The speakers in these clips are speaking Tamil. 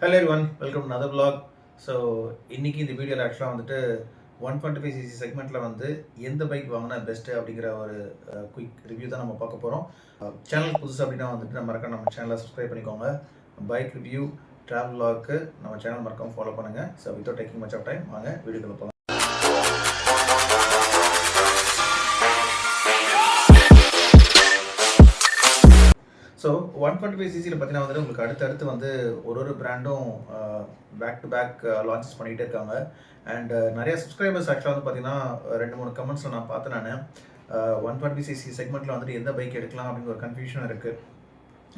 Hello one welcome another blog so இன்றைக்கி இந்த வீடியோவில் ஆக்சுவலாக வந்துட்டு ஒன் டுவெண்ட்டி ஃபைவ் சிசி செக்மெண்ட்டில் வந்து எந்த பைக் வாங்கினா பெஸ்ட்டு அப்படிங்கிற ஒரு குயிக் ரிவ்யூ தான் நம்ம பார்க்க போகிறோம் சேனல் புதுசு அப்படின்னா வந்துட்டு நம்ம மறக்காம நம்ம சேனலை சப்ஸ்கிரைப் பண்ணிக்கோங்க. பைக் ரிவ்யூ ட்ராவல் லாக்கு நம்ம சேனல் மறக்காமல் ஃபாலோ பண்ணுங்கள் so without taking much of time வாங்க வீடியோக்குள்ளே போகலாம் ஒன் டுவெண்ட்டி ஃபைவ் சிசியில் பார்த்தீங்கன்னா வந்துட்டு உங்களுக்கு அடுத்தடுத்து வந்து ஒரு ஒரு பிராண்டும் பேக் டு பேக் லான்ச்சஸ் பண்ணிகிட்டே இருக்காங்க. அண்ட் நிறைய சப்ஸ்கிரைபர்ஸ் ஆக்சுவலாக வந்து பார்த்தீங்கன்னா ரெண்டு மூணு கமெண்ட்ஸில் நான் பார்த்தேன் நான். ஒன் டுவெண்ட்டி சிசி செக்மெண்ட்டில் வந்துட்டு எந்த பைக் எடுக்கலாம் அப்படிங்கிற ஒரு கன்ஃபியூஷன் இருக்குது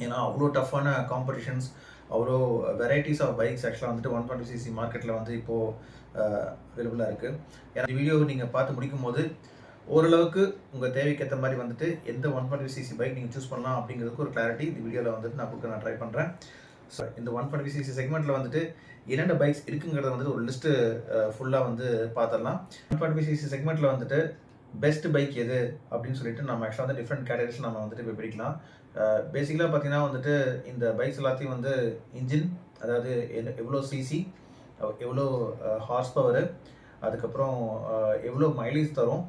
ஏன்னா அவ்வளோ டஃப்பான காம்படிஷன்ஸ் அவ்வளோ வெரைட்டிஸ் ஆஃப் பைக்ஸ் ஆக்சுவலாக வந்துட்டு ஒன் டுவெண்ட்டி சிசி மார்க்கெட்டில் வந்து இப்போது அவைலபிளாக இருக்குது ஏன்னா வீடியோ நீங்கள் பார்த்து முடிக்கும் போது ஓரளவுக்கு உங்கள் தேவைக்கு ஏற்ற மாதிரி வந்துட்டு எந்த ஒன் டுவெண்ட்டி சிசி பைக் நீங்கள் சூஸ் பண்ணலாம் அப்படிங்கிறதுக்கு ஒரு கிளாரிட்டி இந்த வீடியோவில் வந்துட்டு நான் கொடுக்க நான் ட்ரை பண்ணுறேன் ஸோ இந்த ஒன் டுவெண்ட்டி சிசி செக்மெண்ட்டில் வந்துட்டு என்னென்ன பைக்ஸ் இருக்குங்கிறத வந்துட்டு ஒரு லிஸ்ட்டு ஃபுல்லாக வந்து பார்த்துடலாம் ஒன் டுவெண்ட்டி சிசி செக்மெண்ட்டில் வந்துட்டு பெஸ்ட் பைக் எது அப்படின்னு சொல்லிட்டு நம்ம ஆக்சுவலாக வந்து டிஃப்ரெண்ட் கேட்டகரிஸ் நம்ம வந்துட்டு இப்போ பிடிக்கலாம். பேசிக்கலாக பார்த்தீங்கன்னா வந்துட்டு இந்த பைக்ஸ் எல்லாத்தையும் வந்து இன்ஜின் அதாவது எவ்வளோ சிசி எவ்வளோ ஹார்ஸ் பவரு அதுக்கப்புறம் எவ்வளோ மைலேஜ் தரும்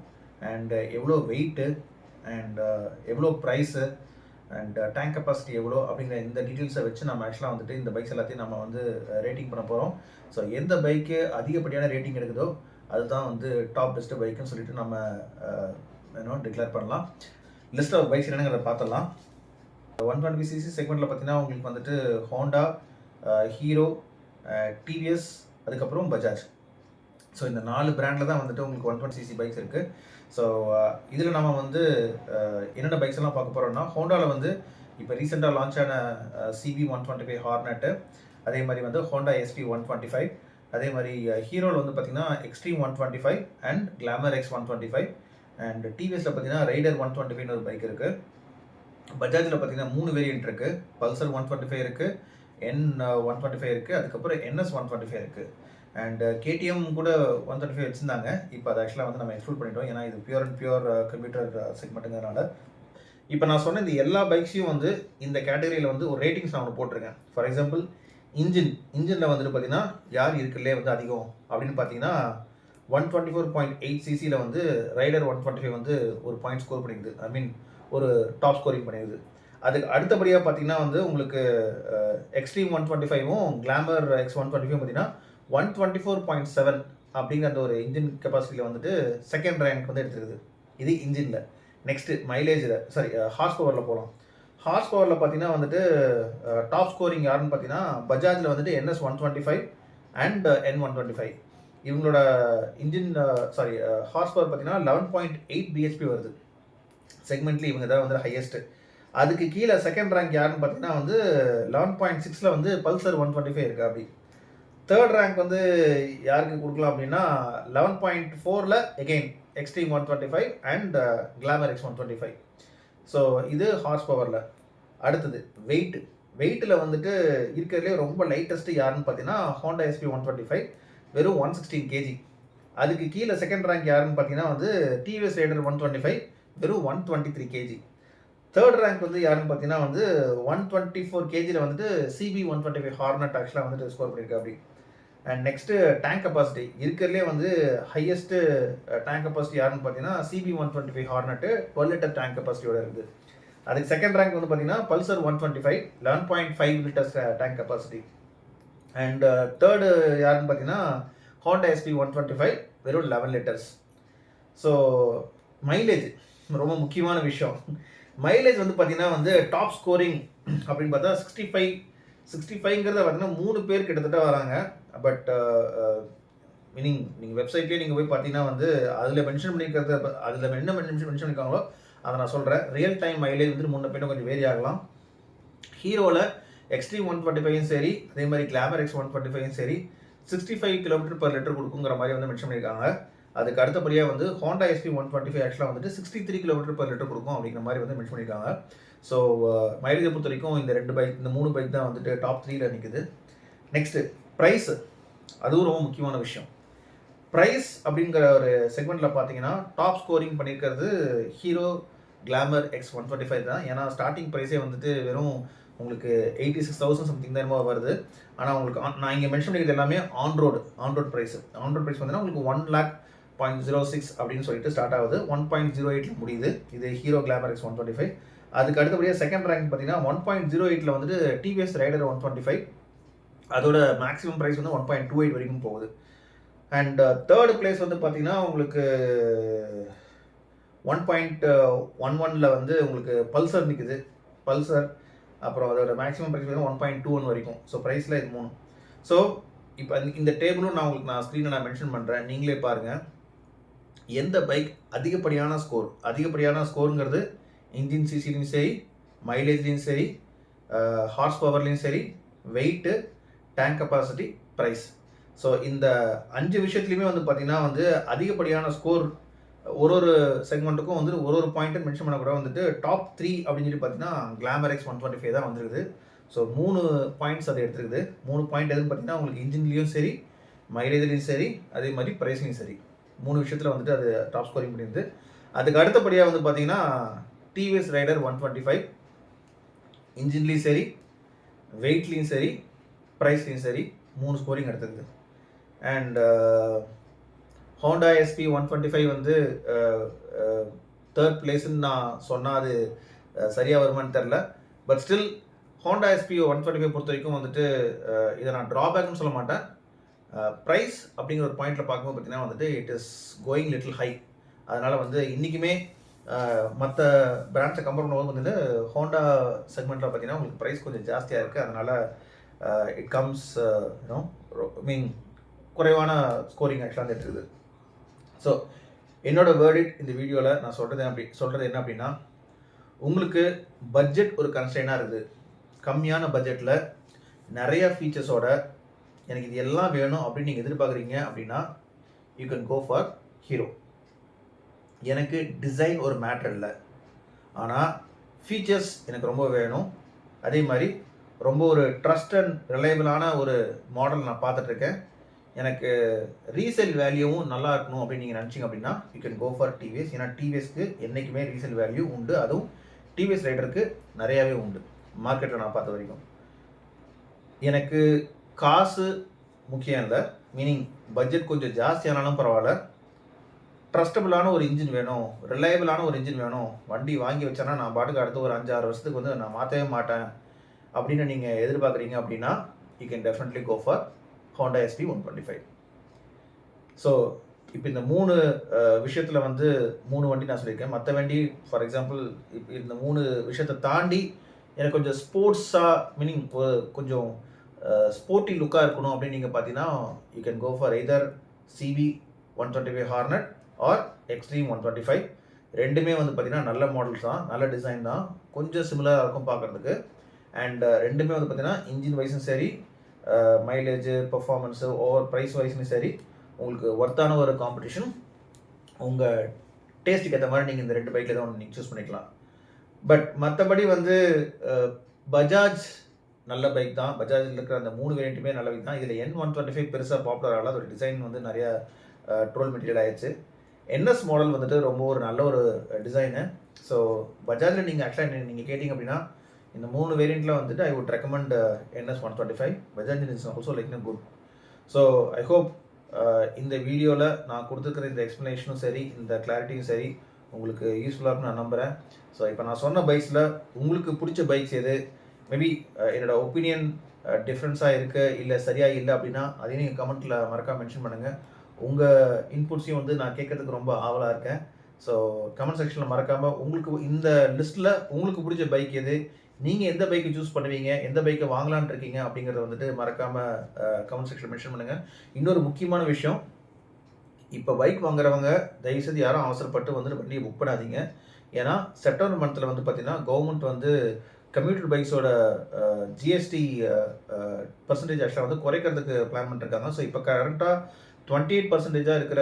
அண்டு uh, எவ்வளோ வெயிட்டு அண்டு uh, எவ்வளோ ப்ரைஸு அண்ட் டேங்க் கெப்பாசிட்டி எவ்வளோ அப்படிங்கிற இந்த டீட்டெயில்ஸை வச்சு நம்ம ஆக்சுவலாக வந்துட்டு இந்த பைக்ஸ் எல்லாத்தையும் நம்ம வந்து uh, ரேட்டிங் பண்ண போகிறோம் ஸோ எந்த பைக்கு அதிகப்படியான ரேட்டிங் எடுக்குதோ அதுதான் வந்து டாப் பெஸ்ட்டு பைக்குன்னு சொல்லிட்டு நம்ம வேணும் டிக்ளேர் பண்ணலாம். லிஸ்ட் ஆஃப் பைக்ஸ் என்னங்கிறத பார்த்துடலாம். ஒன் டுவெண்ட்டி சிசி செக்மெண்ட்டில் பார்த்தீங்கன்னா உங்களுக்கு வந்துட்டு ஹோண்டா ஹீரோ டிவிஎஸ் அதுக்கப்புறம் பஜாஜ் ஸோ இந்த நாலு பிராண்டில் தான் வந்துட்டு உங்களுக்கு ஒன் டுவெண்ட்டி சிசி பைக்ஸ் இருக்குது ஸோ uh, இதில் நம்ம வந்து uh, என்னென்ன பைக்ஸ் எல்லாம் பார்க்க போகிறோம்னா ஹோண்டாவில் வந்து இப்போ ரீசெண்டாக லான்ச் ஆன CB one twenty five Hornet அதே மாதிரி வந்து Honda SP one twenty five அதே மாதிரி uh, ஹீரோவில் வந்து பார்த்தீங்கன்னா Xtreme one twenty five and Glamour X one twenty five and டிவிஎஸில் பார்த்தீங்கன்னா ரைடர் ஒன் டுவெண்ட்டி ஃபைவ்னு ஒரு பைக் இருக்குது பஜாஜில் பார்த்தீங்கன்னா மூணு வேரியன்ட் இருக்குது பல்சர் ஒன் டுவெண்ட்டி ஃபைவ் இருக்குது என் ஒன் டுவெண்ட்டி ஃபைவ் இருக்குது அதுக்கப்புறம் என்எஸ் ஒன் டுவெண்ட்டி ஃபைவ் இருக்குது அண்ட் கேடிஎம் uh, கூட ஒன் தேர்ட்டி ஃபைவ் வச்சுருந்தாங்க. இப்போ அதை ஆக்சுவலாக வந்து நம்ம எக்ஸ்க்ளூட் பண்ணிட்டோம். ஏன்னா இது பியூர் அண்ட் பியூர் கம்ப்யூட்டர் செக்மெண்ட்டுங்கிறனால இப்போ நான் சொன்ன இந்த எல்லா பைக்ஸையும் வந்து இந்த கேட்டகரியில் வந்து ஒரு ரேட்டிங்ஸ் நான் ஒன்று போட்டிருக்கேன். ஃபார் எக்ஸாம்பிள் இன்ஜின் இன்ஜினில் வந்துட்டு பார்த்தீங்கன்னா யார் இருக்குல்லே வந்து அதிகம்? அப்படின்னு பார்த்தீங்கன்னா one twenty four point eight சிசியில் வந்து ரைடர் ஒன் டுவெண்ட்டி ஃபைவ் வந்து ஒரு பாயிண்ட் ஸ்கோர் பண்ணிக்குது. ஐ மீன் ஒரு டாப் ஸ்கோரிங் பண்ணிடுது அதுக்கு அடுத்தபடியாக பார்த்தீங்கன்னா வந்து உங்களுக்கு Xtreme one twenty ஃபைவும் Glamour X one twenty five பார்த்தீங்கன்னா one twenty four point seven அப்படிங்கிற அந்த ஒரு இன்ஜின் கெப்பாசிட்டியில் வந்துட்டு செகண்ட் ரேங்க் வந்து எடுத்துருக்குது. இது இன்ஜினில் நெக்ஸ்ட்டு மைலேஜில் சாரி ஹார்ஸ் பவரில் போகலாம் ஹார்ஸ் பவரில் பார்த்தீங்கன்னா வந்துட்டு uh, டாப் ஸ்கோரிங் யாருன்னு பார்த்தீங்கன்னா பஜாஜில் வந்துட்டு NS one twenty five and N one twenty five இவங்களோட இன்ஜின் சாரி ஹார்ஸ் பவர் பார்த்தீங்கன்னா லெவன் பாயிண்ட் எயிட் பிஹெச்பி வருது. செக்மெண்ட்லி இவங்க தான் வந்து ஹையஸ்ட்டு அதுக்கு கீழே செகண்ட் ரேங்க் யாருன்னு பார்த்தீங்கன்னா வந்து லெவன் பாயிண்ட் சிக்ஸில் வந்து பல்சர் ஒன் டுவெண்ட்டி ஃபைவ் இருக்குது அப்படி. தேர்ட் ரேங்க் வந்து யாருக்கு கொடுக்கலாம் அப்படின்னா லெவன் பாயிண்ட் ஃபோரில் again Xtreme one twenty five and Glamour X one twenty five so இது ஹார்ஸ் பவரில் அடுத்தது வெயிட் வெயிட்டில் வந்துட்டு இருக்கிறதுலே ரொம்ப லைட்டஸ்ட்டு யாருன்னு பார்த்தீங்கன்னா Honda SP one twenty five வெறும் ஒன் சிக்ஸ்டீன் கேஜி அதுக்கு கீழே செகண்ட் ரேங்க் யாருன்னு பார்த்தீங்கன்னா வந்து TVS Raider one twenty five வெறும் one twenty three KG third rank வந்து யாருன்னு பார்த்தீங்கன்னா வந்து ஒன் டுவெண்ட்டி ஃபோர் கேஜியில் வந்துட்டு CB one twenty five Hornet ஆக்சுவலாக வந்துட்டு ஸ்கோர் பண்ணியிருக்கு அப்படி அண்ட் நெக்ஸ்ட்டு டேங்க் கெப்பாசிட்டி இருக்கிறதுலே வந்து ஹையஸ்ட்டு டேங்க் கெப்பாசிட்டி யாருன்னு பார்த்தீங்கன்னா CB one twenty five Hornet twelve litre tank கெப்பாசிட்டியோட இருக்குது அதுக்கு செகண்ட் ரேங்க் வந்து பார்த்தீங்கன்னா Pulsar one twenty five eleven point five litres tank capacity and third யாருன்னு பார்த்தீங்கன்னா Honda SP one twenty five வெறும் லெவன் லிட்டர்ஸ் ஸோ மைலேஜ் ரொம்ப முக்கியமான விஷயம். மைலேஜ் வந்து பார்த்தீங்கன்னா வந்து டாப் ஸ்கோரிங் அப்படின்னு பார்த்தா சிக்ஸ்டி ஃபைவ் சிக்ஸ்டி ஃபைவ்ங்கிறத பார்த்தீங்கன்னா மூணு பேர் கிட்டத்தட்ட வராங்க. பட் மீனிங் நீங்கள் வெப்சைட்லேயே நீங்கள் போய் பார்த்தீங்கன்னா வந்து அதில் மென்ஷன் பண்ணியிருக்கிறது அதில் என்ன மென்ஷன் மென்ஷன் பண்ணிக்காங்களோ அதை நான் சொல்கிறேன் ரியல் டைம் மைலேஜ் வந்து முன்ன பேரும் கொஞ்சம் வேரி ஆகலாம். ஹீரோவில் எக்ஸ்ட்ரீம் ஒன் ஃபார்ட்டி ஃபைவும் சரி அதே மாதிரி கிளாமர் எக்ஸ் ஒன் ஃபார்ட்டி ஃபைவும் சரி sixty five kilometre per litre கொடுக்குங்கிற மாதிரி வந்து மென்ஷன் பண்ணியிருக்காங்க. அதுக்கு அடுத்தபடியாக வந்து Honda SP one twenty five ஆக்சுவலாக வந்துட்டு sixty three kilometre per litre கொடுக்கும் அப்படிங்கிற மாதிரி வந்து மென்ஷன் பண்ணியிருக்காங்க ஸோ மைலேஜை uh, பொறுத்த வரைக்கும் இந்த ரெண்டு பைக் இந்த மூணு பைக் தான் வந்துட்டு டாப் த்ரீல நிற்குது நெக்ஸ்ட்டு ப்ரைஸ் அதுவும் ரொம்ப முக்கியமான விஷயம். ப்ரைஸ் அப்படிங்கிற ஒரு செக்மெண்ட்டில் பார்த்தீங்கன்னா டாப் ஸ்கோரிங் பண்ணியிருக்கிறது Hero Glamour X one twenty five தான். ஏன்னா ஸ்டார்டிங் ப்ரைஸே வந்துட்டு வெறும் உங்களுக்கு எயிட்டி சிக்ஸ் தௌசண்ட் சம்திங் தான் என்னமோ வருது. ஆனால் உங்களுக்கு நான் இங்கே மென்ஷன் பண்ணிக்கிறது எல்லாமே on road on road price on road price பார்த்தீங்கன்னா உங்களுக்கு one lakh point zero six அப்படின்னு சொல்லிட்டு ஸ்டார்ட் ஆகுது. ஒன் பாயிண்ட் ஜீரோ எயிட்டில் முடியுது. இது Hero Glamour X one twenty five அதுக்கு அடுத்தபடியாக செகண்ட் ரேங்க் பார்த்தீங்கன்னா ஒன் பாயிண்ட் ஜீரோ எயிட்டில் வந்துட்டு TVS Raider one twenty five அதோட மேக்ஸிமம் ப்ரைஸ் வந்து ஒன் பாயிண்ட் டூ எயிட் வரைக்கும் போகுது. அண்ட் தேர்டு பிளேஸ் வந்து பார்த்தீங்கன்னா உங்களுக்கு ஒன் பாயிண்ட் ஒன் ஒனில் வந்து உங்களுக்கு பல்சர் நிற்குது பல்சர் அப்புறம் அதோட மேக்ஸிமம் ப்ரைஸ் வந்து ஒன் பாயிண்ட் டூ ஒன் வரைக்கும். ஸோ ப்ரைஸில் இது மூணு. ஸோ இப்போ இந்த டேபிளும் நான் உங்களுக்கு நான் ஸ்க்ரீனில் நான் மென்ஷன் பண்ணுறேன் நீங்களே பாருங்கள் எந்த பைக் அதிகப்படியான ஸ்கோர் அதிகப்படியான ஸ்கோருங்கிறது இன்ஜின் சிசிலையும் சரி மைலேஜ்லேயும் சரி ஹார்ஸ் பவர்லேயும் சரி weight tank capacity price so இந்த அஞ்சு விஷயத்துலையுமே வந்து பார்த்திங்கன்னா வந்து அதிகப்படியான ஸ்கோர் ஒரு ஒரு செக்மெண்ட்டுக்கும் வந்து ஒரு ஒரு பாயிண்ட்டு மென்ஷன் பண்ண கூட வந்துட்டு டாப் த்ரீ அப்படின்னு சொல்லி பார்த்தீங்கன்னா Glamour X one twenty five தான் வந்துருக்குது. ஸோ மூணு பாயிண்ட்ஸ் அதை எடுத்துருக்குது. மூணு பாயிண்ட் எதுன்னு பார்த்தீங்கன்னா உங்களுக்கு இன்ஜின்லேயும் சரி மைலேஜ்லேயும் சரி அதே மாதிரி ப்ரைஸ்லையும் சரி. மூணு விஷயத்தில் வந்துட்டு அது டாப் ஸ்கோரிங் பண்ணியிருந்து அதுக்கு அடுத்தபடியாக வந்து பார்த்தீங்கன்னா TVS Raider one twenty five இன்ஜின்லேயும் சரி வெயிட்லேயும் சரி ப்ரைஸ்லேயும் சரி மூணு ஸ்கோரிங் எடுத்துக்குது. And Honda SP one twenty five வந்து uh, uh, தேர்ட் பிளேஸ்ன்னு நான் சொன்னால் அது uh, சரியாக வருமான்னு தெரில but still Honda SP one twenty five பொறுத்த வரைக்கும் வந்துட்டு இதை நான் ட்ராபேக்னு சொல்ல மாட்டேன். Uh, ப்ரைஸ் அப்படிங்கிற ஒரு பாயிண்டில் பார்க்கும்போது பார்த்தீங்கன்னா வந்துட்டு it is going little high அதனால் வந்து இன்றைக்குமே மற்ற பிராண்ட்ஸை கம்பேர் பண்ணும்போது வந்துட்டு ஹோண்டா செக்மெண்ட்டில் பார்த்தீங்கன்னா உங்களுக்கு ப்ரைஸ் கொஞ்சம் ஜாஸ்தியாக இருக்குது அதனால் it uh, comes you know mean uh, குறைவான ஸ்கோரிங் ஆக்சுவலாக இருக்குது ஸோ என்னோடய வேர்டிட் இந்த வீடியோவில் நான் சொல்கிறது அப்படி சொல்கிறது என்ன அப்படின்னா உங்களுக்கு பட்ஜெட் ஒரு கன்ஸ்டைனாக இருக்குது. கம்மியான பட்ஜெட்டில் நிறைய ஃபீச்சர்ஸோட எனக்கு இது எல்லாம் வேணும் அப்படின்னு நீங்கள் எதிர்பார்க்குறீங்க அப்படின்னா you can go for Hero எனக்கு டிசைன் ஒரு மேட்ரு இல்லை. ஆனால் ஃபீச்சர்ஸ் எனக்கு ரொம்ப வேணும். அதே மாதிரி ரொம்ப ஒரு ட்ரஸ்ட் அண்ட் ரிலையபிளான ஒரு மாடல் நான் பார்த்துட்ருக்கேன். எனக்கு ரீசேல் வேல்யூவும் நல்லா இருக்கணும் அப்படின்னு நீங்கள் நினச்சிங்க அப்படின்னா you can go for TVS ஏன்னா டிவிஎஸ்க்கு என்றைக்குமே ரீசேல் வேல்யூ உண்டு. அதுவும் டிவிஎஸ் ரைடருக்கு நிறையாவே உண்டு. மார்க்கெட்டில் நான் பார்த்த வரைக்கும். எனக்கு காசு முக்கியம் இல்லை. மீனிங் பட்ஜெட் கொஞ்சம் ஜாஸ்தியானாலும் பரவாயில்ல. ட்ரஸ்டபுளான ஒரு இன்ஜின் வேணும். ரிலையபிளான ஒரு இன்ஜின் வேணும். வண்டி வாங்கி வச்சேன்னா நான் பாட்டுக்கு அடுத்த ஒரு அஞ்சாறு வருஷத்துக்கு வந்து நான் மாற்றவே மாட்டேன். அப்படின்னு நீங்கள் எதிர்பார்க்குறீங்க அப்படின்னா you can definitely go for Honda SP one twenty five so இப்போ இந்த மூணு விஷயத்தில் வந்து மூணு வண்டி நான் சொல்லியிருக்கேன். மற்ற வண்டி ஃபார் எக்ஸாம்பிள் இப்போ இந்த மூணு விஷயத்தை தாண்டி எனக்கு கொஞ்சம் ஸ்போர்ட்ஸாக மீனிங் கொஞ்சம் ஸ்போர்ட்டி லுக்காக இருக்கணும் அப்படின்னு நீங்கள் பார்த்தீங்கன்னா you can go for either CB one twenty five Hornet or Xtreme one twenty five ரெண்டுமே வந்து பார்த்தீங்கன்னா நல்ல மாடல்ஸ் தான் நல்ல டிசைன் தான். கொஞ்சம் சிமிலராக இருக்கும் பார்க்குறதுக்கு. அண்ட் uh, ரெண்டுமே வந்து பார்த்தீங்கன்னா இன்ஜின் வைஸும் சரி மைலேஜ் பெர்ஃபார்மன்ஸு ஓவர் ப்ரைஸ் வைஸ்னு சரி உங்களுக்கு ஒர்த்தான ஒரு காம்படிஷன் உங்கள் டேஸ்ட்டுக்கு ஏற்ற மாதிரி நீங்கள் இந்த ரெண்டு பைக்கில் தான் ஒன்று நீங்கள் சூஸ் பண்ணிக்கலாம். பட் மற்றபடி வந்து uh, பஜாஜ் நல்ல பைக் தான். பஜாஜில் இருக்கிற அந்த மூணு வேரியண்ட்டுமே நல்ல பைக் தான். இதில் என் ஒன் டுவெண்ட்டி ஃபைவ் பெருசாக பாப்புலர் ஆகல. அதோட டிசைன் வந்து நிறைய ட்ரோல் மெட்டீரியல் ஆயிடுச்சு. என்எஸ் மாடல் வந்துட்டு ரொம்ப ஒரு நல்ல ஒரு டிசைனு ஸோ பஜாஜில் நீங்கள் ஆக்சுவலாக நீங்கள் கேட்டிங்க அப்படின்னா இந்த மூணு வேரியண்ட்டில் வந்துட்டு I would recommend NS one twenty five Bajaj is also like good so I hope இந்த வீடியோவில் நான் கொடுத்துருக்கிற இந்த எக்ஸ்ப்ளனேஷனும் சரி இந்த கிளாரிட்டியும் சரி உங்களுக்கு யூஸ்ஃபுல்லாக நான் நம்புகிறேன் ஸோ இப்போ நான் சொன்ன பைக்ஸில் உங்களுக்கு பிடிச்ச பைக்ஸ் எது? மேபி uh, என்னோட ஒப்பீனியன் டிஃப்ரென்ஸாக uh, இருக்கு இல்லை சரியாக இல்லை அப்படின்னா அதையும் நீங்கள் கமெண்ட்டில் மறக்காம மென்ஷன் பண்ணுங்கள் உங்கள் இன்புட்ஸையும் வந்து நான் கேட்கறதுக்கு ரொம்ப ஆவலாக இருக்கேன். ஸோ கமெண்ட் செக்ஷனில் மறக்காமல் உங்களுக்கு இந்த லிஸ்ட்டில் உங்களுக்கு பிடிச்ச பைக் எது? நீங்கள் எந்த பைக்கை சூஸ் பண்ணுவீங்க? எந்த பைக்கை வாங்கலான் இருக்கீங்க? அப்படிங்கிறத வந்துட்டு மறக்காமல் uh, கமெண்ட் செக்ஷனில் மென்ஷன் பண்ணுங்கள் இன்னொரு முக்கியமான விஷயம் இப்போ பைக் வாங்குறவங்க தயவுசெய்து யாரும் அவசரப்பட்டு வந்துட்டு வண்டியை புக் பண்ணாதீங்க. ஏன்னா செப்டம்பர் மந்த்தில் வந்து பார்த்திங்கன்னா கவர்மெண்ட் வந்து கம்யூட்டர் பைக்ஸோட ஜிஎஸ்டி பர்சன்டேஜ் ஆக்சுவலாக வந்து குறைக்கிறதுக்கு பிளான் பண்ணிருக்காங்க. ஸோ இப்போ கரண்ட்டாக டுவெண்ட்டி எயிட் பர்சன்டேஜாக இருக்கிற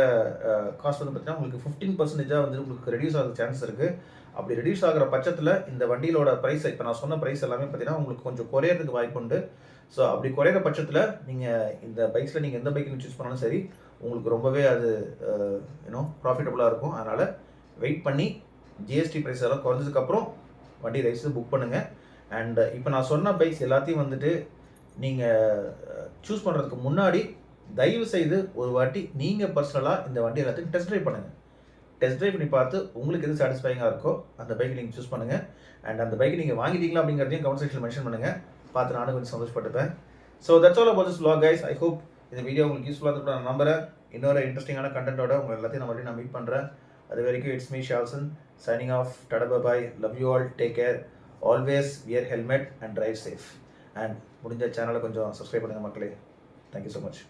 காஸ்ட் வந்து பார்த்தீங்கன்னா உங்களுக்கு ஃபிஃப்டீன் பர்சன்டேஜாக வந்து உங்களுக்கு ரெடியூஸ் ஆகிற சான்ஸ் இருக்குது அப்படி ரெடியூஸ் ஆகிற பட்சத்தில் இந்த வண்டியிலோட ப்ரைஸ் இப்போ நான் சொன்ன ப்ரைஸ் எல்லாமே பார்த்தீங்கன்னா உங்களுக்கு கொஞ்சம் குறையறதுக்கு வாய்ப்பு உண்டு. ஸோ அப்படி குறையிற பட்சத்தில் நீங்கள் இந்த பைக்ஸில் நீங்கள் எந்த பைக் சூஸ் பண்ணாலும் சரி உங்களுக்கு ரொம்பவே அது யூனோ ப்ராஃபிட்டபுளாக இருக்கும். அதனால் வெயிட் பண்ணி ஜிஎஸ்டி ப்ரைஸ் எல்லாம் குறைஞ்சதுக்கப்புறம் வண்டி ரைஸ் புக் பண்ணுங்கள் அண்ட் uh, இப்போ நான் சொன்ன பைக்ஸ் எல்லாத்தையும் வந்துட்டு நீங்கள் சூஸ் uh, பண்ணுறதுக்கு முன்னாடி தயவு செய்து ஒரு வாட்டி நீங்கள் பர்சனலாக இந்த வண்டி எல்லாத்தையும் டெஸ்ட் ட்ரைவ் பண்ணுங்கள் டெஸ்ட் ட்ரைவ் பண்ணி பார்த்து உங்களுக்கு எது சாட்டிஸ்ஃபைங்காக இருக்கோ அந்த பைக்கை நீங்கள் சூஸ் பண்ணுங்கள் அண்ட் அந்த பைக்கை நீங்கள் வாங்கிட்டீங்களா அப்படிங்கிறதையும் கமெண்ட் செக்ஷன் மென்ஷன் பண்ணுங்கள் பார்த்து நானும் கொஞ்சம் சந்தோஷப்பட்டுப்பேன். So that's all about this vlog guys I hope இந்த வீடியோ உங்களுக்கு யூஸ்ஃபுல்லாக இருக்கும் நான் நம்புகிறேன் இன்னொரு இன்ட்ரெஸ்டிங்கான கண்டென்ட்டோட உங்கள் எல்லாத்தையும் நான் மறுபடியும் நான் மீட் பண்ணுறேன் அது வரைக்கும் it's me Shalson signing off tata bye love you all take care always wear helmet and drive safe and முடிஞ்ச சேனலை கொஞ்சம் சப்ஸ்கிரைப் பண்ணுங்கள் மக்களே. Thank you so much